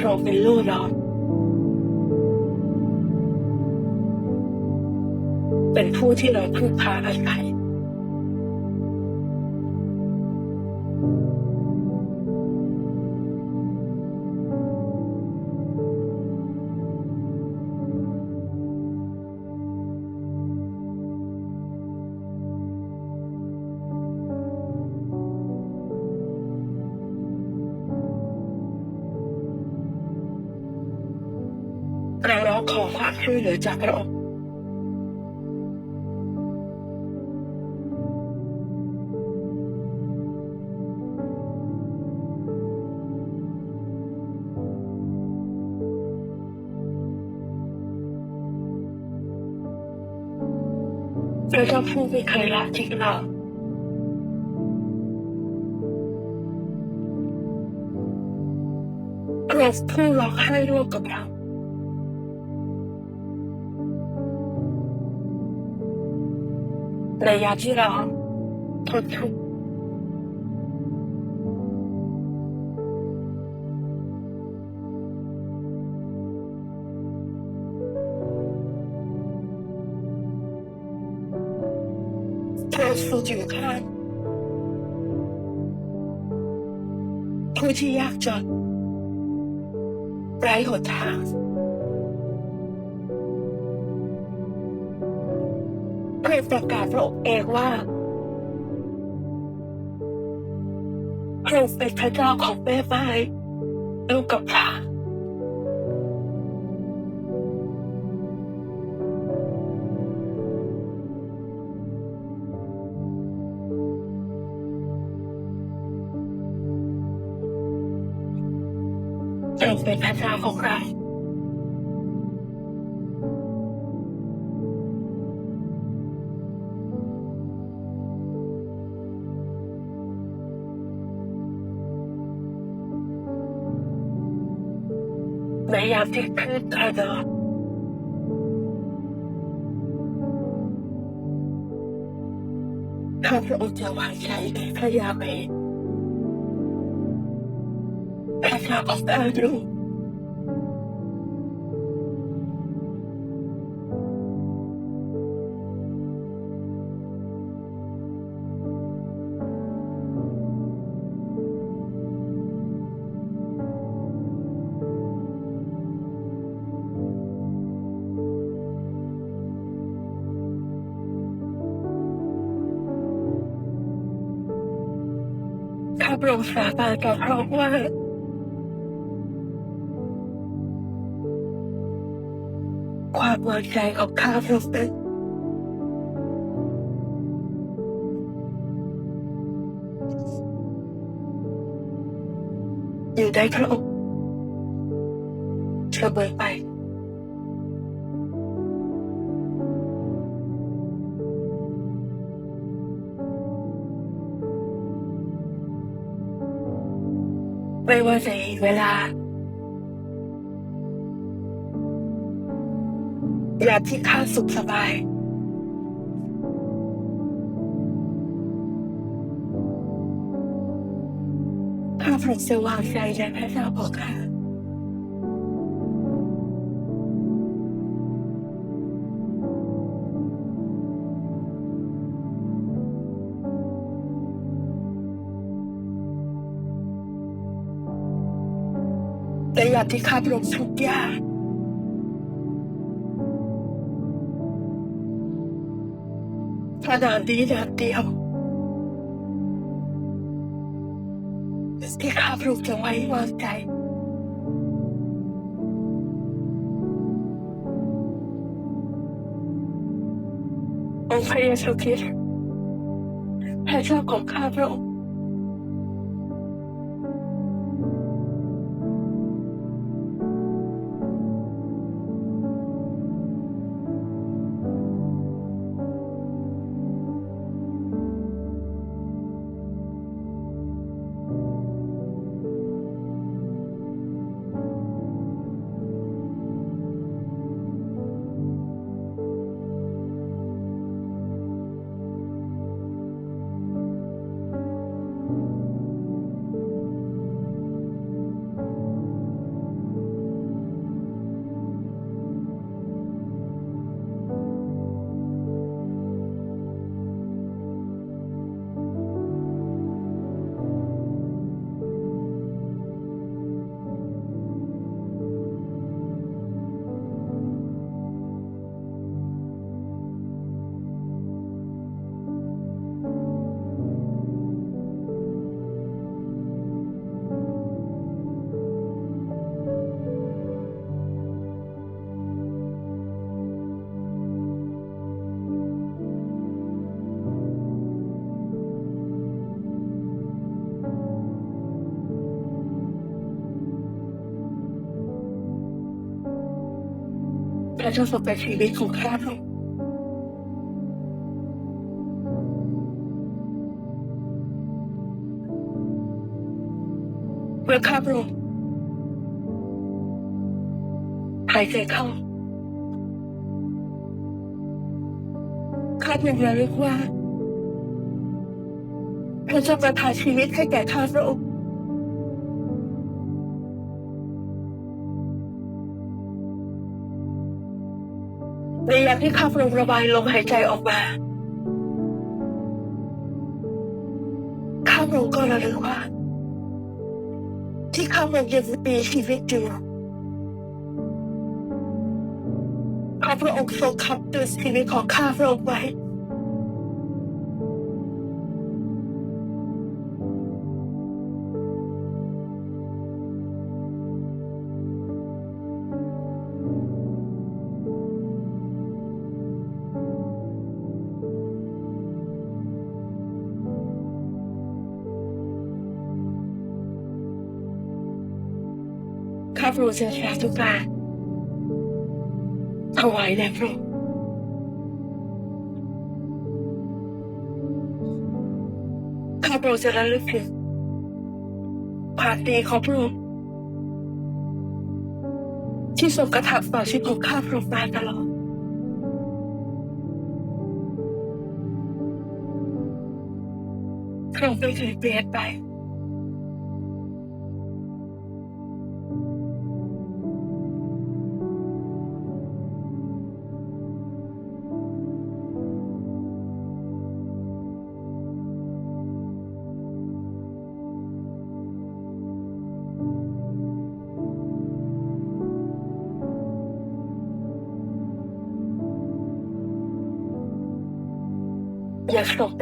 เรเป็นลูกเราเป็นผู้ที่เราพึ่งพาอาศัย ขอความช่วยเหลือจากพระองค์พระเจ้าผู้ไม่เคยละทิ้งเราเราผู้ร้องไห้ร่วมกับเรา ในยามที่เราทนทุกข์เธอสู้อยู่ข้างผู้ที่ยากจนไร้หนทาง เพื่อประกาศพระองค์เองว่าพระองค์เป็นพระเจ้าของแม่ไม้ลูกกับพระพระองค์เป็นพระเจ้าของเรา ในยามที่ขึ้นกระโดดข้าพระองค์จะวางใจในพระยาเวพระเจ้าของอาดูะองสาบานต่อพระองค์ว่า ความวางใจของข้าพระองค์นั้นอยู่ในพระองค์เสมอไป ไม่ว่าในเวลายากที่ข้าสุขสบาย ข้าพระเจ้าวางใจในพระเจ้าของข้า ยามที่ข้าพระองค์ทุกข์ยากขนาดนี้นานเดียวที่ข้าพระองค์จะไว้วางใจองค์พระเยซูคริสต์พระเจ้าของข้าพระองค์ จะทรงเป็นชีวิตของข้าพระองค์เมื่อข้าพระองค์หายใจเข้าข้าเพียงระลึกว่าพระเจ้าประทานชีวิตให้แก่ข้าพระองค์ ในยามที่ข้าพระองค์ระบายลมหายใจออกมาข้าพระองค์ก็ระลึกว่า ที่ข้าพระองค์ยังมีชีวิตอยู่ข้าพระองค์ทรงขับดูชีวิตของข้าพระองค์ไว้ พระองค์จะชนะทุกการถวายแด่พระองค์ข้าพระองค์จะระลึกถึงความดีของพระองค์ที่ทรงกระทำต่อชีวิตของข้าพระองค์มาตลอดพระองค์ไม่เคยเปลี่ยนไป อย่าส่งแ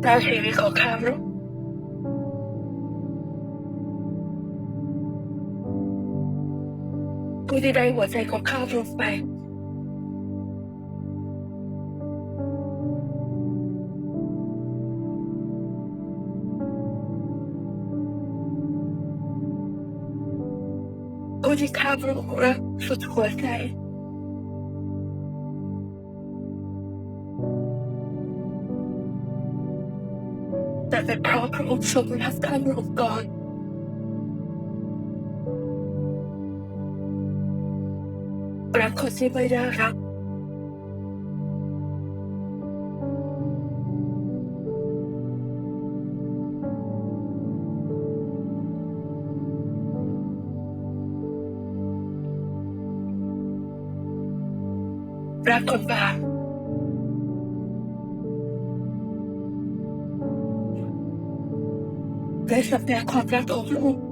นกับวันนี้พรุ่งนี้และสืบเถิดไปแล้วชีวิตของข้าพระองค์ผู้ที่ได้หัวใจของข้าพระองไปผู้ที่ข้าพระองรักสุดหัวใจ องค์ทรงรักข้าพระองค์ก่อนรักคนที่ไม่ได้รักรักคนบา ปและ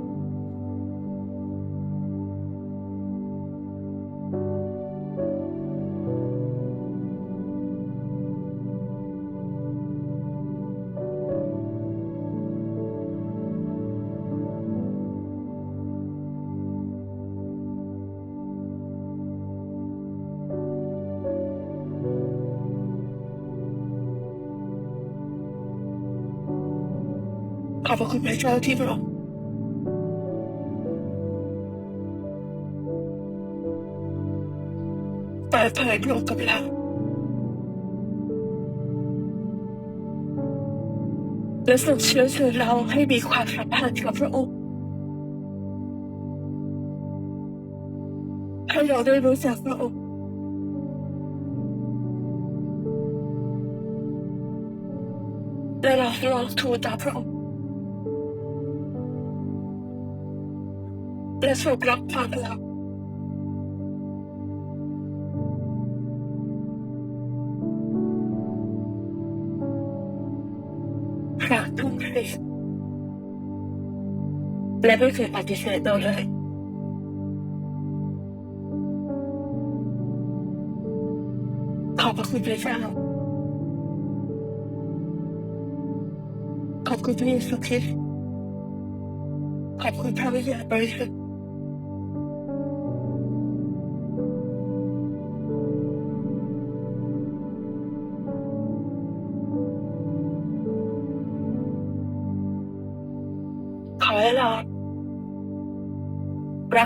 ขอบพระคุณพระเจ้าที่พระองค์เปิดเผยพระองค์กับเราและส่งเชื้อเชิญเราให้มีความสัมพันธ์กับพระองค์ให้เราได้รู้จักพระองค์และเราลองทูลต่อพระองค์ ประสบรับความรักพระทุ่งคริสและไม่เคยปฏิเสธเราเลยขอบพระคุณพระเจ้าขอบคุณพระเยซูคริสต์ขอบคุณพระวิญญาณบริสุทธิ์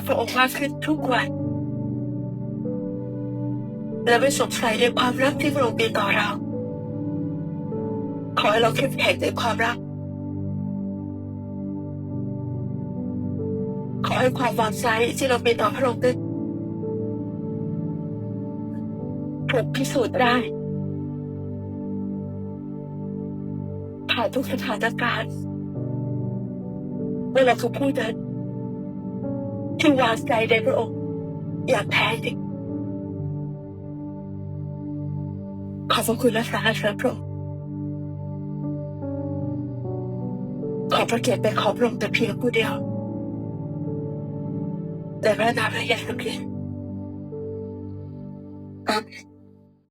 พระองค์มากขึ้นทุกวัน และไม่สงสัยในความรักที่พระองค์มีต่อเรา ขอให้เราเข้มแข็งในความรัก ขอให้ความวางใจที่เรามีต่อพระองค์นั้นถูกพิสูจน์ได้ผ่านทุกสถานการณ์เมื่อเราคือผู้นั้น ที่วางใจในพระองค์อย่างแท้จริง ขอบพระคุณและสารเสริญพระองค์ขอพระเกียรติไปขอบพระองค์แต่เพียงผู้เดียวแต่พระนามพระเยซูคริสต์อาเมน